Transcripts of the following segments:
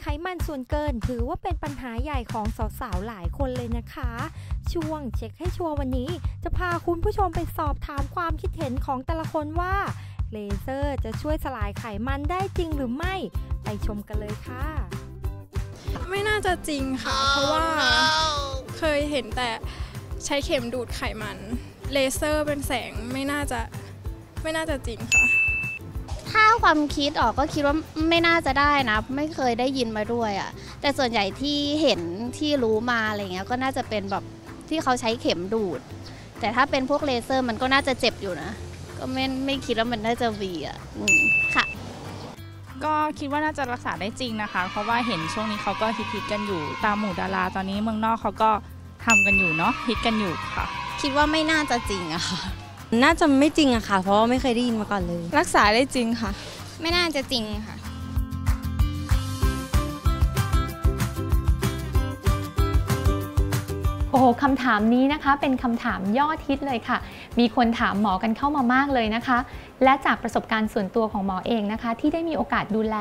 ไขมันส่วนเกินถือว่าเป็นปัญหาใหญ่ของสาวๆหลายคนเลยนะคะ ช่วงเช็คให้ชัวร์วันนี้ จะพาคุณผู้ชมไปสอบถามความคิดเห็นของแต่ละคนว่า เลเซอร์จะช่วยสลายไขมันได้จริงหรือไม่ ไปชมกันเลยค่ะ ไม่น่าจะจริงค่ะ เพราะว่าเคยเห็นแต่ใช้เข็มดูดไขมัน เลเซอร์เป็นแสงไม่น่าจะไม่น่าจะจริงค่ะ ถ้าความคิดออกก็คิดว่าไม่น่าจะได้นะ ไม่เคยได้ยินมาด้วยอะ่ะแต่ส่วนใหญ่ที่เห็นที่รู้มาอะไรเงี้ยก็น่าจะเป็นแบบที่เขาใช้เข็มดูด แต่ถ้าเป็นพวกเลเซอร์มันก็น่าจะเจ็บอยู่นะ ก็ไม่ไม่คิดว่ามันน่าจะวีอะอืมค่ะ ก็คิดว่าน่าจะรักษาได้จริงนะคะ เพราะว่าเห็นช่วงนี้เขาก็ฮิตๆกันอยู่ตามหมู่ดาราตอนนี้เมืองนอกเขาก็ทำกันอยู่เนาะฮิตกันอยู่ค่ะ คิดว่าไม่น่าจะจริงอะค่ะ น่าจะไม่จริงอะค่ะ เพราะว่าไม่เคยได้ยินมาก่อนเลย รักษาได้จริงค่ะ ไม่น่าจะจริงค่ะ โอ้โหคำถามนี้นะคะ เป็นคำถามยอดฮิตเลยค่ะ มีคนถามหมอกันเข้ามามากเลยนะคะ และจากประสบการณ์ส่วนตัวของหมอเองนะคะ ที่ได้มีโอกาสดูแล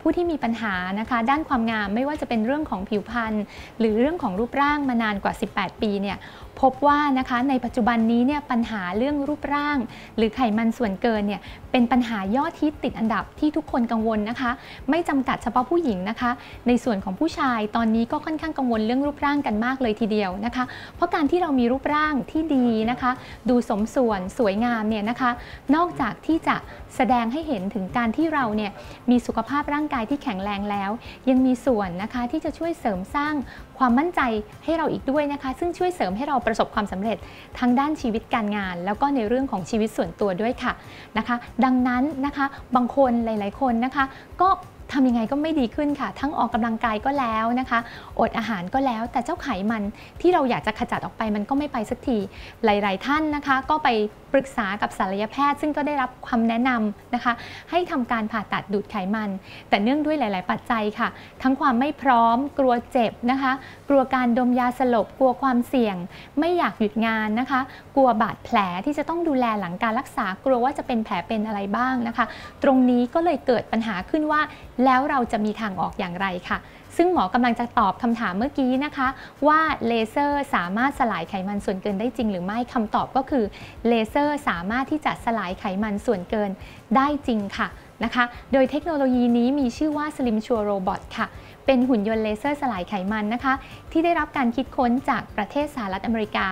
ผู้ที่มีปัญหานะคะ ด้านความงามไม่ว่าจะเป็นเรื่องของผิวพรรณหรือเรื่องของรูปร่างมานานกว่า 18 ปีเนี่ยพบว่านะคะในปัจจุบันนี้เนี่ยปัญหาเรื่องรูปร่าง หรือไขมันส่วนเกินเนี่ยเป็นปัญหายอดฮิตติดอันดับที่ทุกคนกังวลนะคะ ไม่จำกัดเฉพาะผู้หญิงนะคะ ในส่วนของผู้ชายตอนนี้ก็ค่อนข้างกังวลเรื่องรูปร่างกันมากเลยทีเดียวนะคะ เพราะการที่เรามีรูปร่างที่ดีนะคะ ดูสมส่วนสวยงามเนี่ยนะคะ นอกจากที่จะแสดงให้เห็นถึงการที่เราเนี่ยมีสุขภาพร่างกายที่แข็งแรงแล้ว ยังมีส่วนนะคะที่จะช่วยเสริมสร้างความมั่นใจให้เราอีกด้วยนะคะ ซึ่งช่วยเสริมให้เราประสบความสำเร็จทั้งด้านชีวิตการงาน แล้วก็ในเรื่องของชีวิตส่วนตัวด้วยค่ะนะคะ ดังนั้นนะคะบางคนหลาย ๆ คนนะคะ ก็ ทำยังไงก็ไม่ดีขึ้นค่ะ ทั้งออกกำลังกายก็แล้วนะคะ อดอาหารก็แล้ว แต่เจ้าไขมันที่เราอยากจะขจัดออกไปมันก็ไม่ไปสักที หลาย ๆ ท่านนะคะ ก็ไปปรึกษากับศัลยแพทย์ ซึ่งก็ได้รับความแนะนำนะคะ ให้ทำการผ่าตัดดูดไขมัน แต่เนื่องด้วยหลาย ๆ ปัจจัยค่ะ ทั้งความไม่พร้อม กลัวเจ็บนะคะ กลัวการดมยาสลบ กลัวความเสี่ยง ไม่อยากหยุดงานนะคะ กลัวบาดแผลที่จะต้องดูแลหลังการรักษา กลัวว่าจะเป็นแผลเป็นอะไรบ้างนะคะ ตรงนี้ก็เลยเกิดปัญหาขึ้นว่าแล้วเราจะมีทางออกอย่างไรค่ะ ซึ่งหมอกำลังจะตอบคำถามเมื่อกี้นะคะ ว่าเลเซอร์สามารถสลายไขมันส่วนเกินได้จริงหรือไม่คำตอบก็คือเลเซอร์สามารถที่จะสลายไขมันส่วนเกินได้จริงค่ะนะคะ โดยเทคโนโลยีนี้มีชื่อว่า Slim Sure Robot ค่ะ เป็นหุ่นยนต์เลเซอร์สลายไขมันนะคะ ที่ได้รับการคิดค้นจากประเทศสหรัฐอเมริกา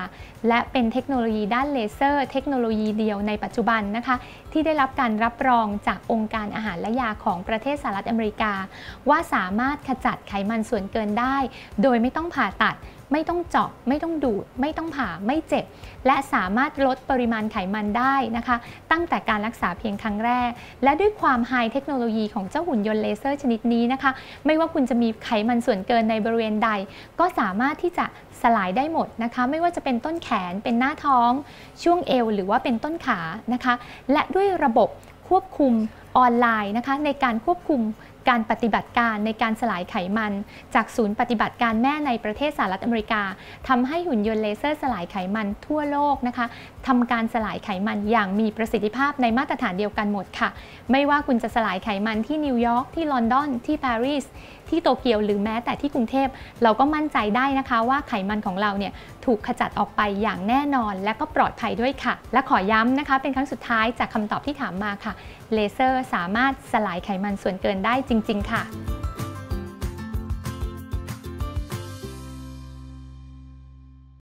และเป็นเทคโนโลยีด้านเลเซอร์ เทคโนโลยีเดียวในปัจจุบันนะคะ ที่ได้รับการรับรองจากองค์การอาหารและยาของประเทศสหรัฐอเมริกา ว่าสามารถขจัดไขมันส่วนเกินได้ โดยไม่ต้องผ่าตัดไม่ต้องเจาะไม่ต้องดูด ไม่ต้องผ่าไม่เจ็บ และสามารถลดปริมาณไขมันได้นะคะ ตั้งแต่การรักษาเพียงครั้งแรก และด้วยความไฮเทคโนโลยีของเจ้าหุ่นยนต์เลเซอร์ชนิดนี้นะคะ ไม่ว่าคุณจะมีไขมันส่วนเกินในบริเวณใด ก็สามารถที่จะสลายได้หมดนะคะ ไม่ว่าจะเป็นต้นแขนเป็นหน้าท้อง ช่วงเอว หรือว่าเป็นต้นขานะคะ และด้วยระบบควบคุมออนไลน์นะคะในการควบคุม การปฏิบัติการในการสลายไขมัน จากศูนย์ปฏิบัติการแม่ในประเทศสหรัฐอเมริกาทำให้หุ่นยนต์เลเซอร์สลายไขมันทั่วโลกนะคะทำการสลายไขมันอย่างมีประสิทธิภาพในมาตรฐานเดียวกันหมดค่ะ ไม่ว่าคุณจะสลายไขมันที่นิวยอร์กที่ลอนดอนที่ปารีสที่โตเกียวหรือแม้แต่ที่กรุงเทพเราก็มั่นใจได้นะคะว่าไขมันของเราเนี่ย ถูกขจัดออกไปอย่างแน่นอน และก็ปลอดภัยด้วยค่ะ และขอย้ำนะคะ เป็นครั้งสุดท้ายจากคำตอบที่ถามมาค่ะ เลเซอร์สามารถสลายไขมันส่วนเกินได้จริง ๆ ค่ะ